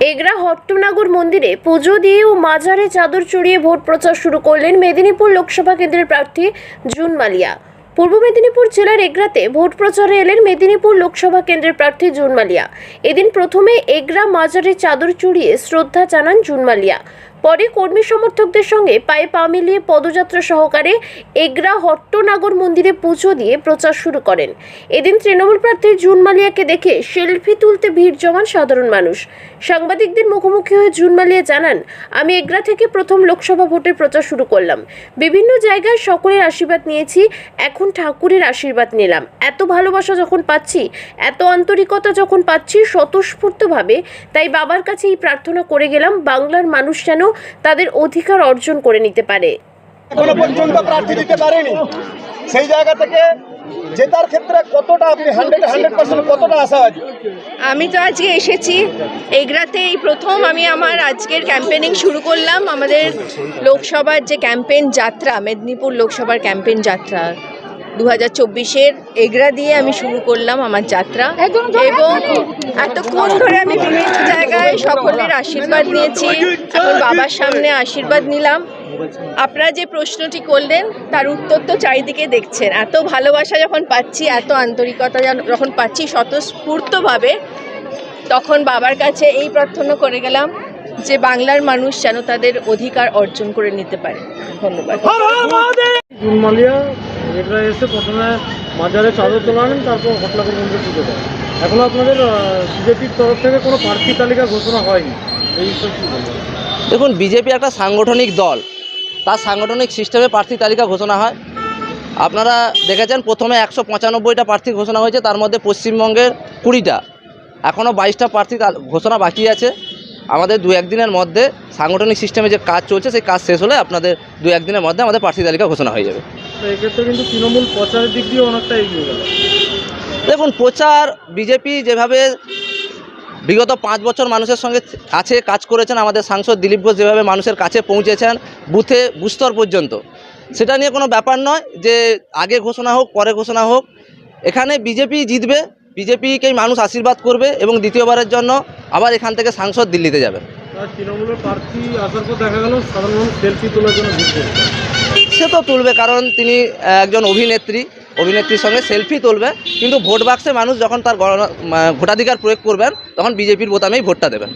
এগরা হট্টনাগর মন্দিরে পুজো দিয়ে ও মাজারে চাদর চড়িয়ে ভোট প্রচার শুরু করলেন মেদিনীপুর লোকসভা কেন্দ্রের প্রার্থী জুন মালিয়া। পূর্ব মেদিনীপুর জেলার এগরাতে ভোট প্রচারে এলেন মেদিনীপুর লোকসভা কেন্দ্রের প্রার্থী জুন মালিয়া। এদিন প্রথমে এগরা মাজারে চাদর চড়িয়ে শ্রদ্ধা জানান জুন মালিয়া। পরে কর্মী সমর্থকদের সঙ্গে পায়ে পা মিলিয়ে পদযাত্রা সহকারে এগরা হট্টনাগর মন্দিরে পুজো দিয়ে প্রচার শুরু করেন। এদিন তৃণমূল প্রার্থী জুন মালিয়াকে দেখে সেলফি তুলতে ভিড় জমান সাধারণ মানুষ। সাংবাদিকদের মুখোমুখি হয়ে জুন মালিয়া জানান, আমি এগরা থেকে প্রথম লোকসভা ভোটের প্রচার শুরু করলাম। বিভিন্ন জায়গায় সকলের আশীর্বাদ নিয়েছি, এখন ঠাকুরের আশীর্বাদ নিলাম। এত ভালোবাসা যখন পাচ্ছি, এত আন্তরিকতা যখন পাচ্ছি স্বতঃস্ফূর্তভাবে, তাই বাবার কাছে এই প্রার্থনা করে গেলাম, বাংলার মানুষ যেন তাদের অধিকার অর্জন করে নিতে পারে। এখনও পর্যন্ত প্রার্থী দিতে পারেনি। সেই জায়গা থেকে জেতার ক্ষেত্রে কতটা আপনি হান্ড্রেড হান্ড্রেড পার্সেন্ট কতটা আশাবাদী আমি তো আজকে এসেছি। এগরাতে এই প্রথম আমি আমার আজকের ক্যাম্পেনিং শুরু করলাম। আমাদের লোকসভার যে ক্যাম্পেন যাত্রা মেদিনীপুর লোকসভার ক্যাম্পেন যাত্রা দু হাজার চব্বিশের এগরা দিয়ে আমি শুরু করলাম আমার যাত্রা। এবং এতক্ষণ ধরে আমি বিভিন্ন জায়গায় সকলের আশীর্বাদ নিয়েছি। এখন বাবার সামনে আশীর্বাদ নিলাম। আপনারা যে প্রশ্নটি করলেন, তার উত্তর তো চারিদিকে দেখছেন। এত ভালোবাসা যখন পাচ্ছি, এত আন্তরিকতা যখন পাচ্ছি স্বতঃস্ফূর্তভাবে, তখন বাবার কাছে এই প্রার্থনা করে গেলাম যে বাংলার মানুষ যেন তাদের অধিকার অর্জন করে নিতে পারে। ধন্যবাদ। এসে প্রথমে মাজারে চাদর তোলানেন তারপর দেন। এখনও আপনাদের বিজেপির তরফ থেকে কোনো প্রার্থী তালিকা ঘোষণা হয়নি। এই বিষয়ে কী বলবেন? দেখুন বিজেপি একটা সাংগঠনিক দল। তার সাংগঠনিক সিস্টেমে প্রার্থী তালিকা ঘোষণা হয়। আপনারা দেখেছেন প্রথমে একশো পঁচানব্বইটা প্রার্থী ঘোষণা হয়েছে তার মধ্যে পশ্চিমবঙ্গের কুড়িটা। এখনও বাইশটা প্রার্থী ঘোষণা বাকি আছে। আমাদের দু একদিনের মধ্যে সাংগঠনিক সিস্টেমে যে কাজ চলছে সেই কাজ শেষ হলে আপনাদের দু একদিনের মধ্যে আমাদের প্রার্থী তালিকা ঘোষণা হয়ে যাবে। এক্ষেত্রে কিন্তু তৃণমূল প্রচারের দিক দিয়ে অনেকটা এগিয়ে গেল। দেখুন প্রচার বিজেপি যেভাবে বিগত পাঁচ বছর মানুষের সঙ্গে কাছে কাজ করেছেন আমাদের সাংসদ দিলীপ ঘোষ যেভাবে মানুষের কাছে পৌঁছেছেন বুথে বুস্তর পর্যন্ত সেটা নিয়ে কোনো ব্যাপার নয় যে আগে ঘোষণা হোক পরে ঘোষণা হোক। এখানে বিজেপি জিতবে বিজেপিকেই মানুষ আশীর্বাদ করবে এবং দ্বিতীয়বারের জন্য আবার এখান থেকে সাংসদ দিল্লিতে যাবে। তৃণমূলের প্রার্থী আসার পর দেখা গেল সাধারণ সেলফি তোলার জন্য সে তো তুলবে কারণ তিনি একজন অভিনেত্রী। অভিনেত্রীর সঙ্গে সেলফি তুলবে, কিন্তু ভোট বাক্সে মানুষ যখন তার ভোটাধিকার প্রয়োগ করবেন, তখন বিজেপির বোতামেই ভোটটা দেবেন।